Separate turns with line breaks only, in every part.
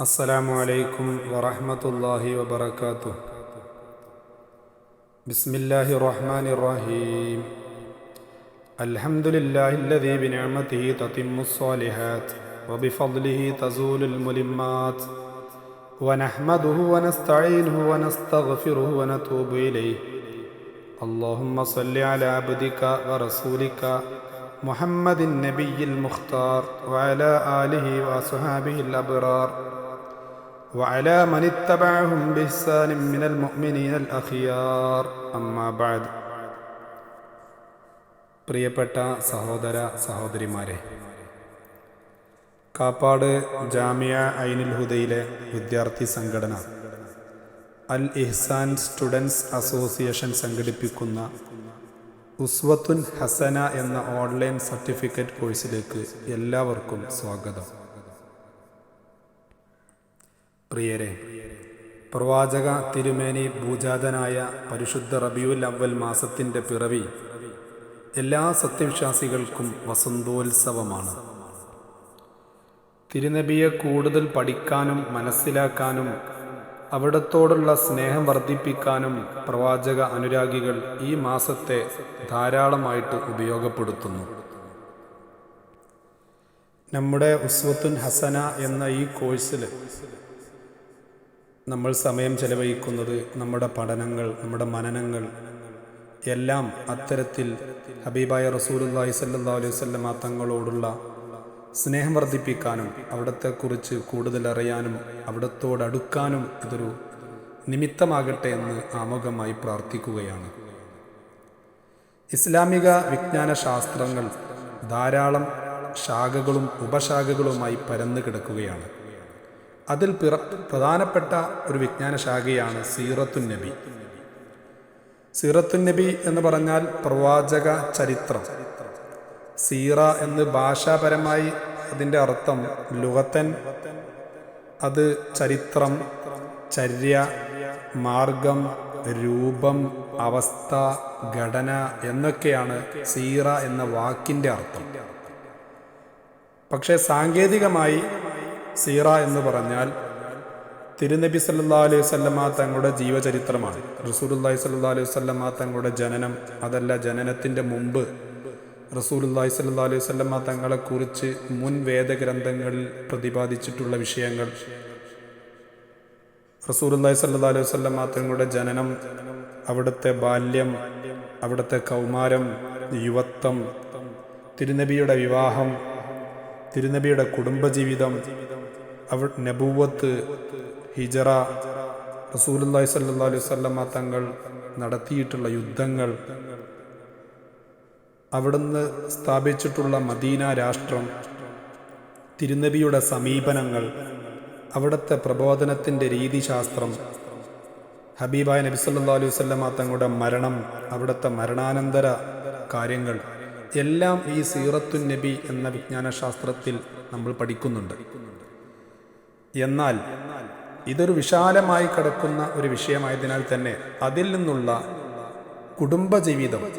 السلام عليكم ورحمة الله وبركاته. بسم الله الرحمن الرحيم. الحمد لله الذي بنعمته تتم الصالحات وبفضله تزول الملمات. ونحمده ونستعينه ونستغفره ونتوب إليه. اللهم صل على عبدك ورسولك محمد النبي المختار وعلى آله وأصحابه الأبرار. وعلى من اتبعهم بإحسان من المؤمنين الأخيار أما بعد പ്രിയപ്പെട്ട സഹോദര സഹോദരിമാരെ കാപ്പാട് ജാമിയ ഐനുൽ ഹുദയിലെ വിദ്യാർത്ഥി സംഘടന അൽ ഇഹ്സാൻ സ്റ്റുഡൻസ് അസോസിയേഷൻ സംഘടിപ്പിക്കുന്ന ഉസ്വത്തുൻ ഹസന എന്ന ഓൺലൈൻ സർട്ടിഫിക്കറ്റ് കോഴ്സിലേക്ക് എല്ലാവർക്കും സ്വാഗതം പ്രിയരെ പ്രവാചക തിരുമേനി ഭൂജാതനായ പരിശുദ്ധ റബിയുൽ അവൽ മാസത്തിന്റെ പിറവി എല്ലാ സത്യവിശ്വാസികൾക്കും വസന്തോത്സവമാണ്. തിരുനബിയെ കൂടുതൽ പഠിക്കാനും മനസ്സിലാക്കാനും അവിടത്തോടുള്ള സ്നേഹം വർദ്ധിപ്പിക്കാനും പ്രവാചക അനുരാഗികൾ ഈ മാസത്തെ ധാരാളമായിട്ട് ഉപയോഗപ്പെടുത്തുന്നു. നമ്മുടെ ഉസ്വത്തുൻ ഹസന എന്ന ഈ കോഴ്സിൽ നമ്മൾ സമയം ചെലവഴിക്കുന്നത് നമ്മുടെ പഠനങ്ങൾ നമ്മുടെ മനനങ്ങൾ. എല്ലാം അത്തരത്തിൽ ഹബീബായ റസൂലുല്ലാഹി സല്ലാ അലൈഹി വസല്ലമ തങ്ങളോടുള്ള സ്നേഹം വർദ്ധിപ്പിക്കാനും അവിടത്തെക്കുറിച്ച് കൂടുതൽ അറിയാനും അവിടത്തോടടുക്കാനും ഇതൊരു നിമിത്തമാകട്ടെ എന്ന് ആമുഖമായി പ്രാർത്ഥിക്കുകയാണ്. ഇസ്ലാമിക വിജ്ഞാന ശാസ്ത്രങ്ങൾ ധാരാളം ശാഖകളും ഉപശാഖകളുമായി പരന്നു കിടക്കുകയാണ്. അതിൽ പിറ പ്രധാനപ്പെട്ട ഒരു വിജ്ഞാന ശാഖയാണ് സീറത്തുൻ നബി. സീറത്തുൻ നബി എന്ന് പറഞ്ഞാൽ പ്രവാചക ചരിത്രം. സീറ എന്ന് ഭാഷാപരമായി അതിന്റെ അർത്ഥം ലുഹത്തൻ അത് ചരിത്രം ചര്യ മാർഗം രൂപം അവസ്ഥ ഘടന എന്നൊക്കെയാണ് സീറ എന്ന വാക്കിന്റെ അർത്ഥം. പക്ഷേ സാങ്കേതികമായി സീറ എന്ന് പറഞ്ഞാൽ തിരുനബി സല്ലാ അലൈഹി വല്ലമ തങ്ങളുടെ ജീവചരിത്രമാണ്. റസൂലുല്ലാഹി സല്ലാ അലൈഹി വല്ലമ തങ്ങളുടെ ജനനം അതല്ല ജനനത്തിന്റെ മുമ്പ് റസൂലുല്ലാഹി സല്ലാ അലൈഹി വല്ലമ തങ്ങളെക്കുറിച്ച് മുൻ വേദഗ്രന്ഥങ്ങളിൽ പ്രതിപാദിച്ചിട്ടുള്ള വിഷയങ്ങൾ. റസൂലുല്ലാഹി സല്ലാ അലൈഹി വല്ലമ തങ്ങളുടെ ജനനം അവിടുത്തെ ബാല്യം അവിടുത്തെ കൗമാരം യുവത്വം തിരുനബിയുടെ വിവാഹം തിരുനബിയുടെ കുടുംബജീവിതം അവ നബൂവത്ത് ഹിജറ റസൂലുല്ലാഹി സല്ലാ അലൈഹി വല്ലമ തങ്ങൾ നടത്തിയിട്ടുള്ള യുദ്ധങ്ങൾ അവിടുന്ന് സ്ഥാപിച്ചിട്ടുള്ള മദീന രാഷ്ട്രം തിരുനബിയുടെ സമീപനങ്ങൾ അവിടുത്തെ പ്രബോധനത്തിന്റെ രീതിശാസ്ത്രം ഹബീബായ നബി സല്ലാ അലൈഹി വല്ലമ തങ്ങളുടെ മരണം അവിടുത്തെ മരണാനന്തര കാര്യങ്ങൾ എല്ലാം ഈ സീറത്തുൻ നബി എന്ന വിജ്ഞാന ശാസ്ത്രത്തിൽ നമ്മൾ പഠിക്കുന്നുണ്ട്. എന്നാൽ ഇതൊരു വിശാലമായി കിടക്കുന്ന ഒരു വിഷയമായതിനാൽ തന്നെ അതിൽ നിന്നുള്ള കുടുംബജീവിതം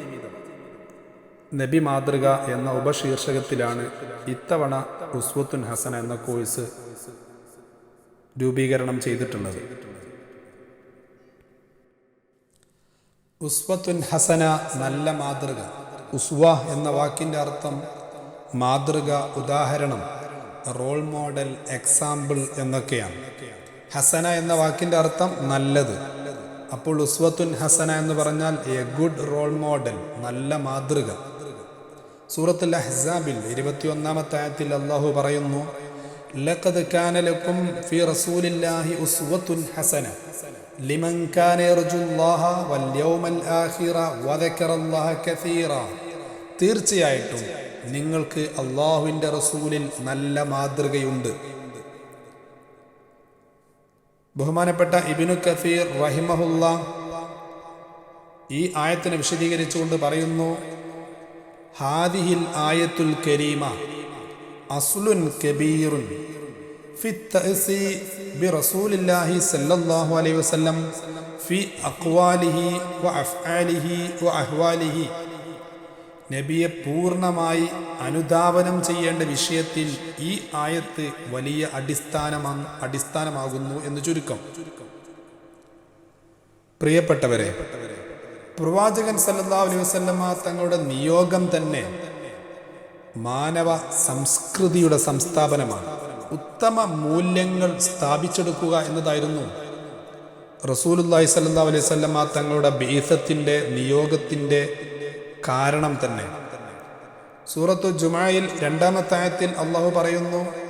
നബി മാതൃക എന്ന ഉപശീർഷകത്തിലാണ് ഇത്തവണ ഉസ്വത്തുൻ ഹസൻ എന്ന കോഴ്സ് രൂപീകരണം ചെയ്തിട്ടുള്ളത്. ഉസ്വത്തുൻ ഹസന നല്ല മാതൃക. ഉസ്വ എന്ന വാക്കിന്റെ അർത്ഥം മാതൃക ഉദാഹരണം. റോൾ മോഡൽ എക്സാമ്പിൾ എന്നൊക്കെയാണ്. ഹസന എന്ന വാക്കിന്റെ അർത്ഥം നല്ലത്. അപ്പോൾ ഉസ്വത്തുൻ ഹസന എന്ന് പറഞ്ഞാൽ എ ഗുഡ് റോൾ മോഡൽ നല്ല മാതൃക. സൂറത്തുൽ അഹ്സാബിൽ ഇരുപത്തിയൊന്നാമത്തെ ആയത്തിൽ അള്ളാഹു പറയുന്നു ലഖദ് കാന ലക്കും ഫി റസൂലില്ലാഹി ഹസന. ലിമൻ കാന യർജുല്ലാഹ വൽ യൗമൽ വദക്കറല്ലാഹ കസീറ. തീർച്ചയായിട്ടും നിങ്ങൾക്ക് അള്ളാഹുവിന്റെ റസൂലിൽ നല്ല മാതൃകയുണ്ട്. ബഹുമാനപ്പെട്ട ഇബിനു കഫീർ റഹിമഹുല്ല ഈ ആയത്തിനെ വിശദീകരിച്ചുകൊണ്ട് പറയുന്നു ഹാദിഹിൽ ആയത്തുൽ കരീമ അസുലുൻ കബീറുൻ ബിറസൂലില്ലാഹി സല്ലല്ലാഹു അലൈഹി വസല്ലം ഫി അഖ്വാലിഹി നബിയെ പൂർണമായി അനുധാവനം ചെയ്യേണ്ട വിഷയത്തിൽ ഈ ആയത്ത് വലിയ അടിസ്ഥാനമാ അടിസ്ഥാനമാകുന്നു എന്ന് ചുരുക്കം. പ്രിയപ്പെട്ടവരെ പ്രവാചകൻ സല്ലല്ലാഹു അലൈഹി വസല്ലമ തങ്ങളുടെ നിയോഗം തന്നെ മാനവ സംസ്കൃതിയുടെ സംസ്ഥാപനമാണ്. ഉത്തമ മൂല്യങ്ങൾ സ്ഥാപിച്ചെടുക്കുക എന്നതായിരുന്നു റസൂലുല്ലാഹി സല്ലല്ലാഹു അലൈഹി വസല്ലമ തങ്ങളുടെ ബീസത്തിന്റെ നിയോഗത്തിന്റെ കാരണം തന്നെ. സൂറത്തു ജുമായിൽ രണ്ടാമത്തെ ആയത്തിൽ അള്ളാഹു പറയുന്നു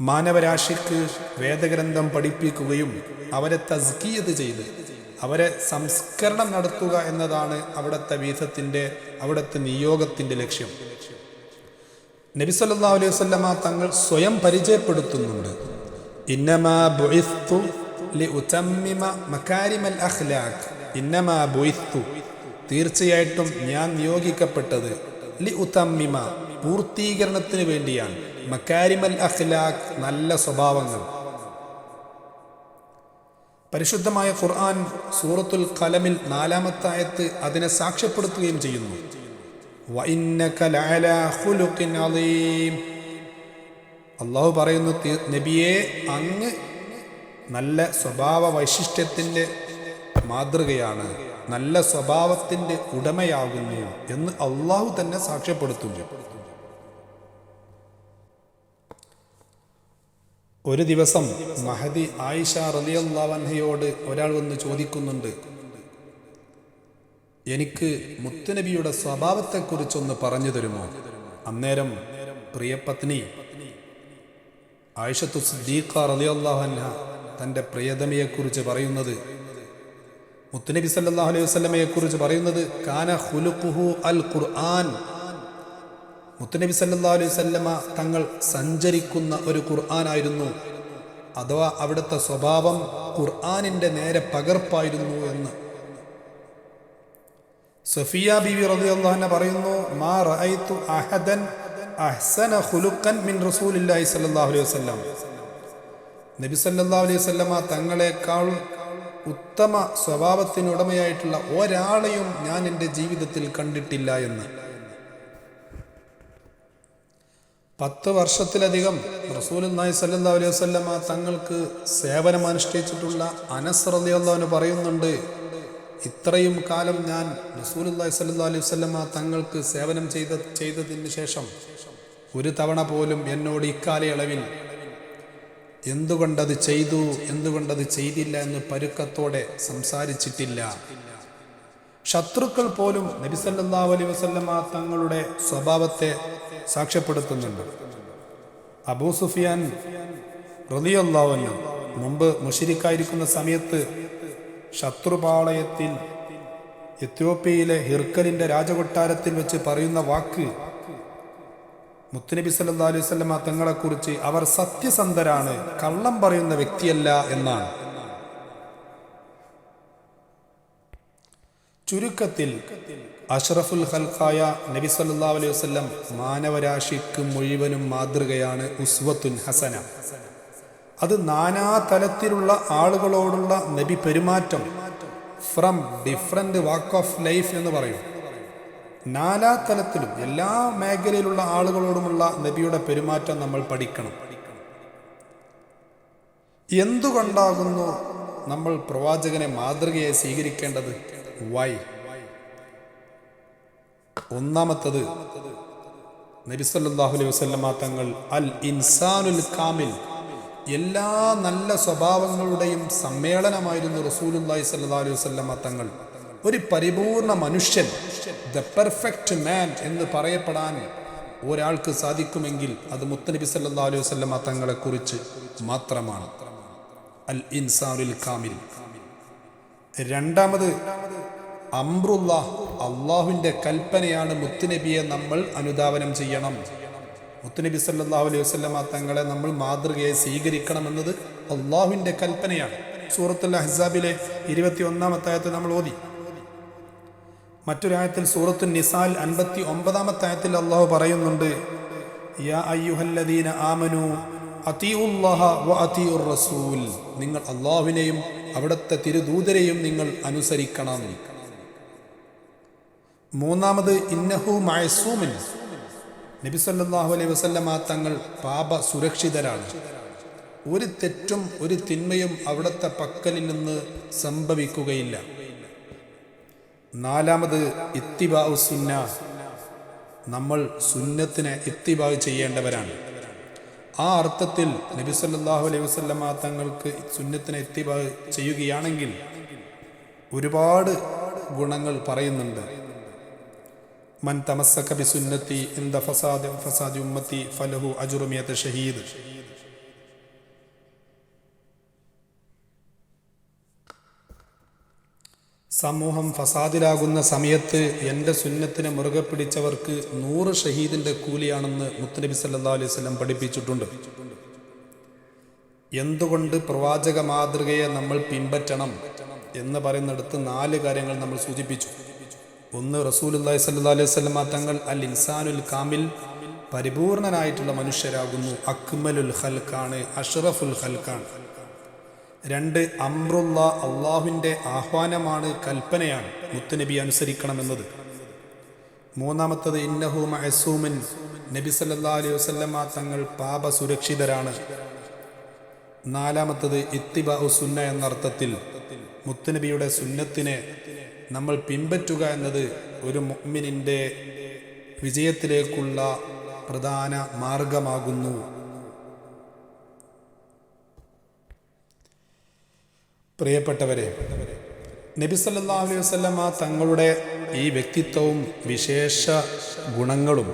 മാനവരാശിക്ക് വേദഗ്രന്ഥം പഠിപ്പിക്കുകയും അവരെ തസ്കീയത് ചെയ്ത് അവരെ സംസ്കരണം നടത്തുക എന്നതാണ് അവിടുത്തെ വീസത്തിന്റെ അവിടുത്തെ നിയോഗത്തിന്റെ ലക്ഷ്യം. നബി സല്ലല്ലാഹു അലൈഹി വസല്ലമ തങ്ങൾ സ്വയം പരിചയപ്പെടുത്തുന്നുണ്ട്. തീർച്ചയായിട്ടും ഞാൻ നിയോഗിക്കപ്പെട്ടത് ലി ഉത്തമ്മിമ പൂർത്തീകരണത്തിന് വേണ്ടിയാണ്. മക്കാരിമൽ അഖ്ലാഖ് നല്ല സ്വഭാവങ്ങൾ. പരിശുദ്ധമായ ഖുർആൻ സൂറത്തുൽ കലമിൽ നാലാമത്തായത്ത് അതിനെ സാക്ഷ്യപ്പെടുത്തുകയും ചെയ്യുന്നു. അള്ളാഹു പറയുന്നു നബിയെ അങ്ങ് നല്ല സ്വഭാവ വൈശിഷ്ട്യത്തിന്റെ മാതൃകയാണ് നല്ല സ്വഭാവത്തിന്റെ ഉടമയാകുന്നു എന്ന് അള്ളാഹു തന്നെ സാക്ഷ്യപ്പെടുത്തുന്നു. ഒരു ദിവസം മഹദി ആയിഷ റലിയല്ലാവൻഹയോട് ഒരാൾ വന്ന് ചോദിക്കുന്നുണ്ട് എനിക്ക് മുത്തുനബിയുടെ സ്വഭാവത്തെക്കുറിച്ചൊന്ന് പറഞ്ഞു തരുമോ? അന്നേരം പ്രിയപത്നി ആയിഷത്തു സിദ്ദീഖ തന്റെ തന്റെ പ്രിയതമയെക്കുറിച്ച് പറയുന്നത് മുത്തുനബി സല്ലാ അലൈഹി വസല്ലമയെക്കുറിച്ച് പറയുന്നത് കാന ഖുലുഖുഹു അൽ ഖുർആൻ മുത്തുനബി സല്ലല്ലാഹു അലൈഹി വല്ലമ തങ്ങൾ സഞ്ചരിക്കുന്ന ഒരു ഖുർആനായിരുന്നു അഥവാ അവിടുത്തെ സ്വഭാവം ഖുർആാനിന്റെ നേരെ പകർപ്പായിരുന്നു എന്ന് സഫിയ റളിയല്ലാഹു അൻഹ പറയുന്നു മാ റഅയ്തു അഹദൻ അഹ്സന ഖുലുഖൻ മിൻ റസൂലില്ലാഹി സ്വല്ലല്ലാഹു അലൈഹി വസല്ലം. നബി സല്ലല്ലാഹു അലൈഹി വസല്ലമ തങ്ങളെക്കാൾ ഉത്തമ സ്വഭാവത്തിനുടമയായിട്ടുള്ള ഒരാളെയും ഞാൻ എന്റെ ജീവിതത്തിൽ കണ്ടിട്ടില്ല എന്ന്. പത്ത് വർഷത്തിലധികം റസൂലുള്ളാഹി സല്ലാ അലൈഹി വസല്ലമ തങ്ങൾക്ക് സേവനം അനുഷ്ഠിച്ചിട്ടുള്ള അനസ് റളിയല്ലാഹു പറയുന്നുണ്ട് ഇത്രയും കാലം ഞാൻ റസൂലുള്ളാഹി സല്ലു അലൈഹി വസല്ലമ തങ്ങൾക്ക് സേവനം ചെയ്ത ചെയ്തതിന് ശേഷം ഒരു തവണ പോലും എന്നോട് ഇക്കാലയളവിൽ എന്തുകൊണ്ടത് ചെയ്തു എന്തുകൊണ്ടത് ചെയ്തില്ല എന്ന് പരുക്കത്തോടെ സംസാരിച്ചിട്ടില്ല. ശത്രുക്കൾ പോലും നബിസല്ലാ അലൈഹി വസല്ലമ തങ്ങളുടെ സ്വഭാവത്തെ സാക്ഷ്യപ്പെടുത്തുന്നുണ്ട്. അബൂ സുഫിയാൻ റലിയല്ലാവല്ലോ മുമ്പ് മുഷിരിക്കായിരിക്കുന്ന സമയത്ത് ശത്രുപാളയത്തിൽ എത്യോപ്യയിലെ ഹിർക്കലിന്റെ രാജകൊട്ടാരത്തിൽ വെച്ച് പറയുന്ന വാക്ക് മുത്തുനബി സല്ലല്ലാഹു അലൈഹി വസല്ലമ തങ്ങളെക്കുറിച്ച് അവർ സത്യസന്ധരാണ് കള്ളം പറയുന്ന വ്യക്തിയല്ല എന്നാണ്. ചുരുക്കത്തിൽ അഷ്റഫുൽ ഹൽഖായ നബി സല്ലാ അലൈഹി വസല്ലം മാനവരാശിക്ക് മുഴുവനും മാതൃകയാണ് ഉസ്വത്തുൻ ഹസന. അത് നാനാ തലത്തിലുള്ള ആളുകളോടുള്ള നബി പെരുമാറ്റം. From different walk of life എന്ന് പറയും. നാനാ തലത്തിലും എല്ലാ മേഖലയിലുള്ള ആളുകളോടുമുള്ള നബിയുടെ പെരുമാറ്റം നമ്മൾ പഠിക്കണം. എന്തുകൊണ്ടാകുന്നു നമ്മൾ പ്രവാചകനെ മാതൃകയെ സ്വീകരിക്കേണ്ടത്? വൈ ഒന്നാമത്തത് നബിസല്ലാഹു അലൈഹി വസല്ലമ തങ്ങൾ അൽ ഇൻസാനുൽ കാമിൽ എല്ലാ നല്ല സ്വഭാവങ്ങളുടെയും സമ്മേളനമായിരുന്നു റസൂലുല്ലാഹി സല്ലല്ലാഹു അലൈഹി വസല്ലം തങ്ങൾ ഒരു പരിപൂർണ മനുഷ്യൻ ദ പെർഫെക്റ്റ് മാൻ എന്ന് പറയപ്പെടാൻ ഒരാൾക്ക് സാധിക്കുമെങ്കിൽ അത് മുത്തനബി സല്ലല്ലാഹു അലൈഹി വസല്ലം തങ്ങളെ കുറിച്ച് മാത്രമാണ്. അൽ ഇൻസാനുൽ കാമിൽ. രണ്ടാമത് അമ്രുല്ലാഹ് അള്ളാഹുവിന്റെ കൽപ്പനയാണ് മുത്തുനബിയെ നമ്മൾ അനുധാവനം ചെയ്യണം. മുത്തുനബി സല്ലാഹു അലൈഹി വസല്ലമ തങ്ങളെ നമ്മൾ മാതൃകയെ സ്വീകരിക്കണമെന്നത് അള്ളാഹുവിന്റെ കൽപ്പനയാണ്. സൂറത്തുൽ അഹ്സാബിലെ ഇരുപത്തി ഒന്നാമത്തായത്ത് നമ്മൾ ഓതി. മറ്റൊരായത്തിൽ സൂറത്തു നിസാൽ അൻപത്തി ഒമ്പതാമത്തായത്തിൽ അള്ളാഹു പറയുന്നുണ്ട് യാ അയ്യുഹല്ലദീന ആമനു അതീഉല്ലാഹ റസൂൽ. നിങ്ങൾ അള്ളാഹുവിനെയും അവിടുത്തെ തിരുദൂതരെയും നിങ്ങൾ അനുസരിക്കണം. മൂന്നാമത് ഇന്നഹു മയസൂമിൻ നബി സല്ലല്ലാഹു അലൈഹി വസല്ലമ തങ്ങൾ പാപ സുരക്ഷിതരാണ്. ഒരു തെറ്റും ഒരു തിന്മയും അവിടുത്തെ പക്കലിൽ നിന്ന് സംഭവിക്കുകയില്ല. നാലാമത് ഇത്തിബാവ് സുന്ന. നമ്മൾ സുന്നത്തിനെ ഇത്തിബാവ് ചെയ്യേണ്ടവരാണ്. ആ അർത്ഥത്തിൽ നബി സല്ലല്ലാഹു അലൈഹി വസല്ലമ തങ്ങൾക്ക് സുന്നത്തിനെ ഇത്തിബാ ചെയ്യുകയാണെങ്കിൽ ഒരുപാട് ഗുണങ്ങൾ പറയുന്നുണ്ട്. മൻ തമസ്സക ബി സുന്നത്തി ഇന്ദ ഫസാദ് ഫസാദി ഉമ്മത്തി ഫലഹു അജുറുമിയത്ത് ഷഹീദ്. സമൂഹം ഫസാദിലാകുന്ന സമയത്ത് എന്റെ സുന്നത്തിനെ മുറുകെ പിടിച്ചവർക്ക് നൂറ് ഷഹീദിന്റെ കൂലിയാണെന്ന് മുത്തനബി സല്ലാ അലൈഹി സ്വലം പഠിപ്പിച്ചിട്ടുണ്ട്. എന്തുകൊണ്ട് പ്രവാചക മാതൃകയെ നമ്മൾ പിൻപറ്റണം എന്ന് പറയുന്നിടത്ത് നാല് കാര്യങ്ങൾ നമ്മൾ സൂചിപ്പിച്ചു. ഒന്ന് റസൂലുല്ലാഹി സല്ലാ അലൈഹി സ്വലമ തങ്ങൾ അൽ ഇൻസാനുൽ കാമിൽ പരിപൂർണനായിട്ടുള്ള മനുഷ്യരാകുന്നു. അക്മലുൽ ഹൽഖാണ് അഷ്റഫുൽ ഹൽഖാൻ രണ്ട് അമ്രുള്ള അള്ളാഹുവിന്റെ ആഹ്വാനമാണ് കൽപ്പനയാണ് മുത്തുനബി അനുസരിക്കണമെന്നത്. മൂന്നാമത്തത് ഇന്നഹു മഹസൂമിൻ നബി സല്ലാ അലൈഹി വസല്ലമ തങ്ങൾ പാപ സുരക്ഷിതരാണ് നാലാമത്തത് ഇത്തിബ സുന്ന എന്ന എന്നർത്ഥത്തിൽ മുത്തുനബിയുടെ സുന്നത്തിനെ നമ്മൾ പിൻപറ്റുക എന്നത് ഒരു മുഗ്മിനിന്റെ വിജയത്തിലേക്കുള്ള പ്രധാന മാർഗമാകുന്നു. പ്രിയപ്പെട്ടവരെ നബി സല്ലല്ലാഹു അലൈഹി വസല്ലമ തങ്ങളുടെ ഈ വ്യക്തിത്വവും വിശേഷ ഗുണങ്ങളും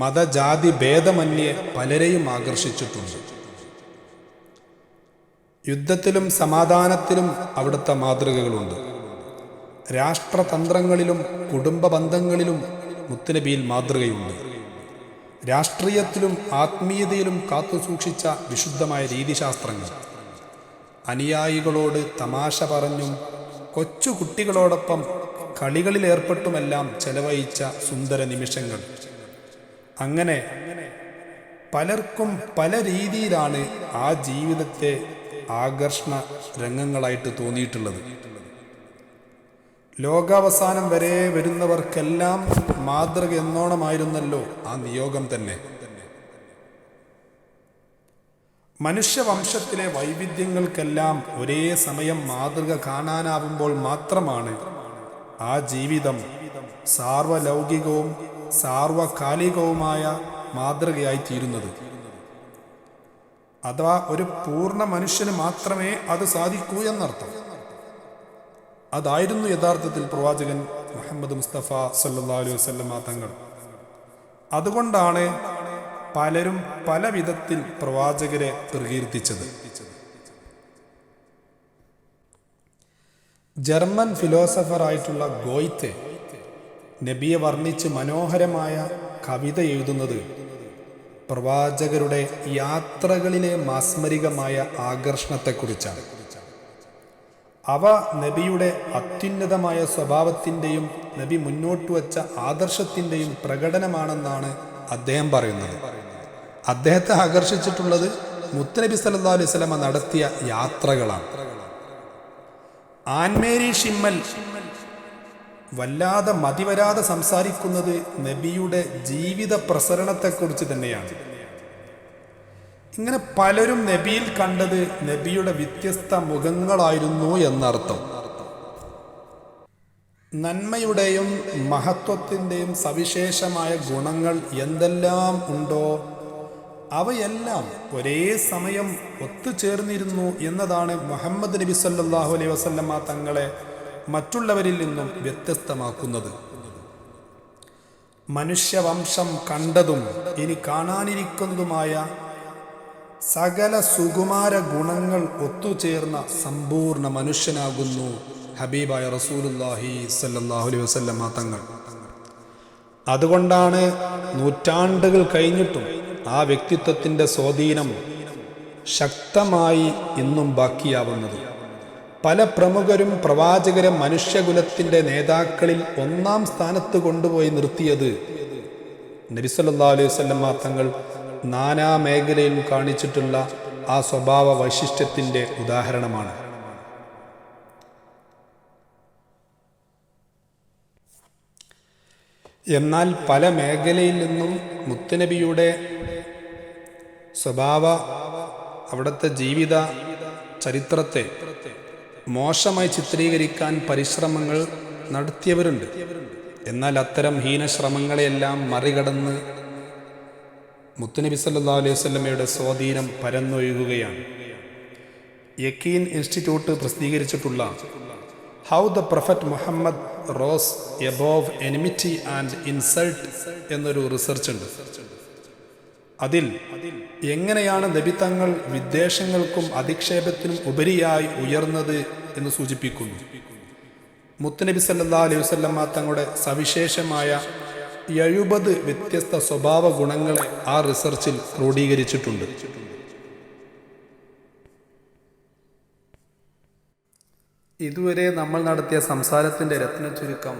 മതജാതി ഭേദമന്യേ പലരെയും ആകർഷിച്ചിട്ടുണ്ട്. യുദ്ധത്തിലും സമാധാനത്തിലും അവിടുത്തെ മാതൃകകളുണ്ട്. രാഷ്ട്രതന്ത്രങ്ങളിലും കുടുംബ ബന്ധങ്ങളിലും മുത്തുനബിയിൽ മാതൃകയുണ്ട്. രാഷ്ട്രീയത്തിലും ആത്മീയതയിലും കാത്തുസൂക്ഷിച്ച വിശുദ്ധമായ രീതിശാസ്ത്രങ്ങൾ. അനുയായികളോട് തമാശ പറഞ്ഞും കൊച്ചു കുട്ടികളോടൊപ്പം കളികളിൽ ഏർപ്പെട്ടുമെല്ലാം ചെലവഴിച്ച സുന്ദര നിമിഷങ്ങൾ. അങ്ങനെ പലർക്കും പല രീതിയിലാണ് ആ ജീവിതത്തെ ആകർഷണ രംഗങ്ങളായിട്ട് തോന്നിയിട്ടുള്ളത്. ലോകാവസാനം വരെ വരുന്നവർക്കെല്ലാം മാതൃക എന്നോണമായിരുന്നല്ലോ ആ നിയോഗം തന്നെ. മനുഷ്യവംശത്തിലെ വൈവിധ്യങ്ങൾക്കെല്ലാം ഒരേ സമയം മാതൃക കാണാനാവുമ്പോൾ മാത്രമാണ് ആ ജീവിതം സാർവലൗകികവും സാർവകാലികവുമായ മാതൃകയായി തീരുന്നത്. അഥവാ ഒരു പൂർണ മനുഷ്യന് മാത്രമേ അത് സാധിക്കൂ എന്നർത്ഥം. അതായിരുന്നു യഥാർത്ഥത്തിൽ പ്രവാചകൻ മുഹമ്മദ് മുസ്തഫ സല്ലാ അലൈഹി വസല്ലമ തങ്ങൾ. അതുകൊണ്ടാണ് പലരും പല വിധത്തിൽ പ്രവാചകരെ പ്രകീർത്തിച്ചത്. ജർമ്മൻ ഫിലോസഫറായിട്ടുള്ള ഗോയ്ത്തെ നബിയെ വർണിച്ച് മനോഹരമായ കവിത എഴുതുന്നത് പ്രവാചകരുടെ യാത്രകളിലെ മാസ്മരികമായ ആകർഷണത്തെക്കുറിച്ചാണ്. അവ നബിയുടെ അത്യുന്നതമായ സ്വഭാവത്തിന്റെയും നബി മുന്നോട്ട് വച്ച ആദർശത്തിന്റെയും പ്രകടനമാണെന്നാണ് അദ്ദേഹം പറയുന്നത്. അദ്ദേഹത്തെ ആകർഷിച്ചിട്ടുള്ളത് മുത്തനബി സല്ലാ അലൈഹി സ്വലമ നടത്തിയ യാത്രകളാണ്. ആൻമേരി ഷിമ്മൽ വല്ലാതെ മതിവരാതെ സംസാരിക്കുന്നത് നബിയുടെ ജീവിത പ്രസരണത്തെക്കുറിച്ച് തന്നെയാണ്. ഇങ്ങനെ പലരും നബിയിൽ കണ്ടത് നബിയുടെ വ്യത്യസ്ത മുഖങ്ങളായിരുന്നു എന്നർത്ഥം. നന്മയുടെയും മഹത്വത്തിന്റെയും സവിശേഷമായ ഗുണങ്ങൾ എന്തെല്ലാം ഉണ്ടോ? അവയെല്ലാം ഒരേ സമയം ഒത്തുചേർന്നിരുന്നു എന്നതാണ് മുഹമ്മദ് നബി സല്ലാഹു അലൈഹി വസല്ലമ്മ തങ്ങളെ മറ്റുള്ളവരിൽ നിന്നും വ്യത്യസ്തമാക്കുന്നത്. മനുഷ്യവംശം കണ്ടതും ഇനി കാണാനിരിക്കുന്നതുമായ സകല സുകുമാര ഗുണങ്ങൾ ഒത്തുചേർന്ന സമ്പൂർണ മനുഷ്യനാകുന്നു ഹബീബായ റസൂലുല്ലാഹി സല്ലാഹുലി വസല്ലമ്മ തങ്ങൾ. അതുകൊണ്ടാണ് നൂറ്റാണ്ടുകൾ കഴിഞ്ഞിട്ടും ആ വ്യക്തിത്വത്തിന്റെ സ്വാധീനം ശക്തമായി ഇന്നും ബാക്കിയാവുന്നത്. പല പ്രമുഖരും പ്രവാചകരെ മനുഷ്യകുലത്തിന്റെ നേതാക്കളിൽ ഒന്നാം സ്ഥാനത്ത് കൊണ്ടുപോയി നിർത്തിയത് നബിസല്ലാ അലൈഹി വസല്ലമ തങ്ങൾ നാനാ മേഖലയിൽ കാണിച്ചിട്ടുള്ള ആ സ്വഭാവ വൈശിഷ്ട്യത്തിന്റെ ഉദാഹരണമാണ്. എന്നാൽ പല മേഖലയിൽ നിന്നും മുത്തനബിയുടെ സ്വഭാവ അവിടുത്തെ ജീവിത ചരിത്രത്തെ മോശമായി ചിത്രീകരിക്കാൻ പരിശ്രമങ്ങൾ നടത്തിയവരുണ്ട്. എന്നാൽ അത്തരം ഹീനശ്രമങ്ങളെയെല്ലാം മറികടന്ന് മുത്തുനബി സല്ലാ അലൈഹി വസല്ലമയുടെ സ്വാധീനം പരന്നൊഴുകുകയാണ്. Yaqeen institute പ്രസിദ്ധീകരിച്ചിട്ടുള്ള how the prophet Muhammad rose above enmity and insult എന്നൊരു റിസർച്ച് ഉണ്ട്. അതിൽ എങ്ങനെയാണ് നബിത്തങ്ങൾ വിദ്വേഷങ്ങൾക്കും അധിക്ഷേപത്തിനും ഉപരിയായി ഉയർന്നത് എന്ന് സൂചിപ്പിക്കുന്നു. മുത്തുനബി സല്ലാ അലൈഹി വസല്ലമ്മ തങ്ങളുടെ സവിശേഷമായ എഴുപത് വ്യത്യസ്ത സ്വഭാവ ഗുണങ്ങളെ ആ റിസർച്ചിൽ ക്രോഡീകരിച്ചിട്ടുണ്ട്. ഇതുവരെ നമ്മൾ നടത്തിയ സംസാരത്തിന്റെ രത്ന ചുരുക്കം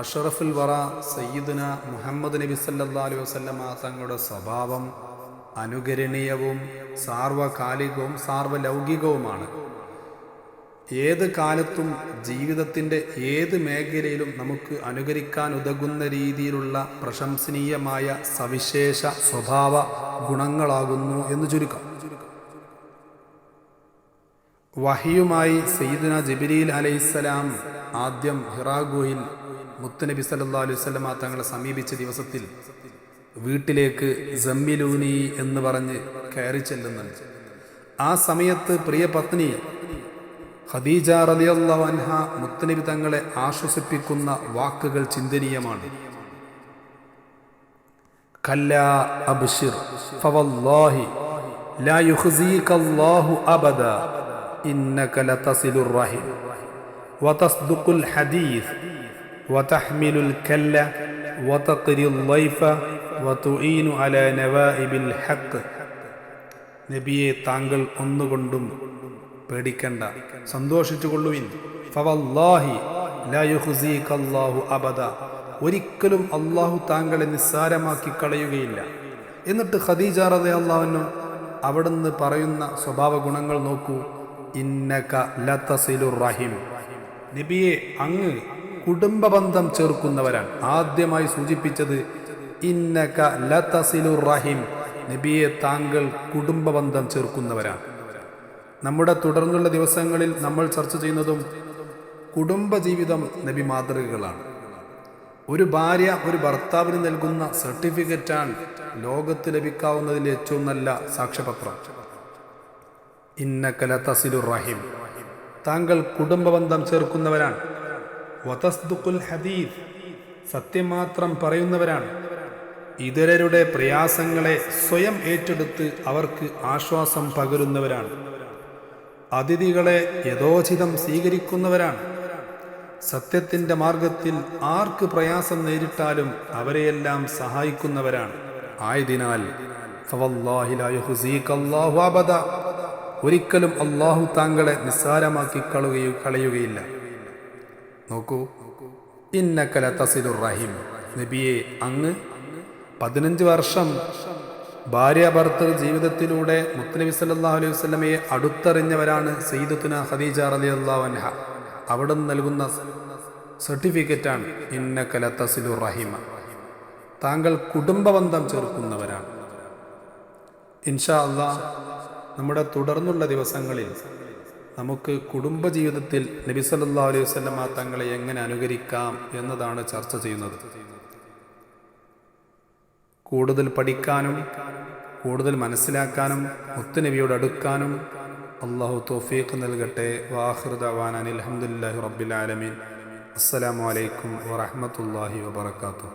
അഷറഫുൽ വറ സയ്യിദുന മുഹമ്മദ് നബി സല്ലാ അലൈഹി വസല്ലമ തങ്ങളുടെ സ്വഭാവം അനുകരണീയവും സാർവകാലികവും സാർവലൗകികവുമാണ്. ഏത് കാലത്തും ജീവിതത്തിന്റെ ഏത് മേഖലയിലും നമുക്ക് അനുകരിക്കാൻ ഉതകുന്ന രീതിയിലുള്ള പ്രശംസനീയമായ സവിശേഷ സ്വഭാവ ഗുണങ്ങളാകുന്നു എന്ന് ചുരുക്കം. വഹിയുമായി സയ്യിദുന ജബിരീൽ അലൈഹിസ്സലാം ആദ്യം ഹിറാഗുയിൽ മുത്തനബി സല്ലാ അലൈഹി സ്വലമ തങ്ങളെ സമീപിച്ച ദിവസത്തിൽ വീട്ടിലേക്ക് ജമ്മിലൂനി എന്ന് പറഞ്ഞ് കയറി ചെല്ലുന്നുണ്ട്. ആ സമയത്ത് പ്രിയ പത്നി ഖദീജ റളിയല്ലാഹു അൻഹ മുത്തനബി തങ്ങളെ ആശ്വസിപ്പിക്കുന്ന വാക്കുകൾ ചിന്തനീയമാണ്. കല്ല അബ്ശിർ ഫവല്ലാഹി ലാ യുഖ്സീകല്ലാഹു അബദ ഇന്നക ലതസിലുർ റഹിം. വതസ്ദുഖുൽ ഹദീസ് വതഹ്മിലുൽ കല്ല വതഖ്രിൽ ളൈഫ വതുഈനു അലാ നവാഇബിൽ ഹഖ്. നബിയെ താങ്കൾ ഒന്നുകൊണ്ടും പേടിക്കണ്ട. സന്തോഷിച്ചു കൊള്ളുവിൻ ഫവല്ലാഹി അബദ. ഒരിക്കലും അള്ളാഹു താങ്കളെ നിസ്സാരമാക്കി കളയുകയില്ല. എന്നിട്ട് ഖദീജ റളിയല്ലാഹു അവിടുന്ന് പറയുന്ന സ്വഭാവ ഗുണങ്ങൾ നോക്കൂ. ഇന്നക റഹിം. നബിയെ അങ്ങ് കുടുംബബന്ധം ചേർക്കുന്നവരാണ്. ആദ്യമായി സൂചിപ്പിച്ചത് ഇന്നക റഹിം. നബിയെ താങ്കൾ കുടുംബബന്ധം ചേർക്കുന്നവരാണ്. നമ്മുടെ തുടർന്നുള്ള ദിവസങ്ങളിൽ നമ്മൾ ചർച്ച ചെയ്യുന്നതും കുടുംബജീവിതം നബി മാതൃകകളാണ് ഒരു ഭാര്യ ഒരു ഭർത്താവിന് നൽകുന്ന സർട്ടിഫിക്കറ്റാണ് ലോകത്ത് ലഭിക്കാവുന്നതിൽ ഏറ്റവും നല്ല സാക്ഷ്യപത്രം. ഇന്നക്കല തസിലുർ റഹിം. താങ്കൾ കുടുംബബന്ധം ചേർക്കുന്നവരാണ്. ഹദീദ്. സത്യം മാത്രം പറയുന്നവരാണ്. ഇതരരുടെ പ്രയാസങ്ങളെ സ്വയം ഏറ്റെടുത്ത് അവർക്ക് ആശ്വാസം പകരുന്നവരാണ്. അതിഥികളെ യഥോചിതം സ്വീകരിക്കുന്നവരാണ്. സത്യത്തിന്റെ മാർഗത്തിൽ ആർക്ക് പ്രയാസം നേരിട്ടാലും അവരെയെല്ലാം സഹായിക്കുന്നവരാണ്. ആയതിനാൽ ഒരിക്കലും അള്ളാഹു താങ്കളെ നിസ്സാരമാക്കി കളുകയും കളയുകയില്ല. നോക്കൂ ഇന്നക്കല തസിലുർ റഹിം. നബിയെ അങ്ങ് പതിനഞ്ച് വർഷം ഭാര്യ ഭർത്തൃ ജീവിതത്തിലൂടെ മുത്തനബി സല്ലാ അലൈഹി വസ്ലമയെ അടുത്തറിഞ്ഞവരാണ് സയ്യിദത്തുന ഖദീജ റളിയല്ലാഹു അൻഹ. അവിടെ നൽകുന്ന സർട്ടിഫിക്കറ്റാണ് ഇന്നക്കല തസിലു റഹിമ. താങ്കൾ കുടുംബബന്ധം ചേർക്കുന്നവരാണ് ഇൻഷാ അള്ളാ നമ്മുടെ തുടർന്നുള്ള ദിവസങ്ങളിൽ നമുക്ക് കുടുംബ ജീവിതത്തിൽ നബി സല്ലാ അലൈഹി വസല്ലമ തങ്ങളെ എങ്ങനെ അനുകരിക്കാം എന്നതാണ് ചർച്ച ചെയ്യുന്നത്. കൂടുതൽ പഠിക്കാനും കൂടുതൽ മനസ്സിലാക്കാനും മുത്തുനബിയോട് അടുക്കാനും അള്ളാഹു തോഫീഖ് നൽകട്ടെ. വാഹൃദവാൻ അനിൽ അലഹമുല്ലാഹി റബ്ബിലാലമീൻ അസ്സലാമലൈക്കും വറഹമത്തല്ലാഹി വബർക്കാത്തു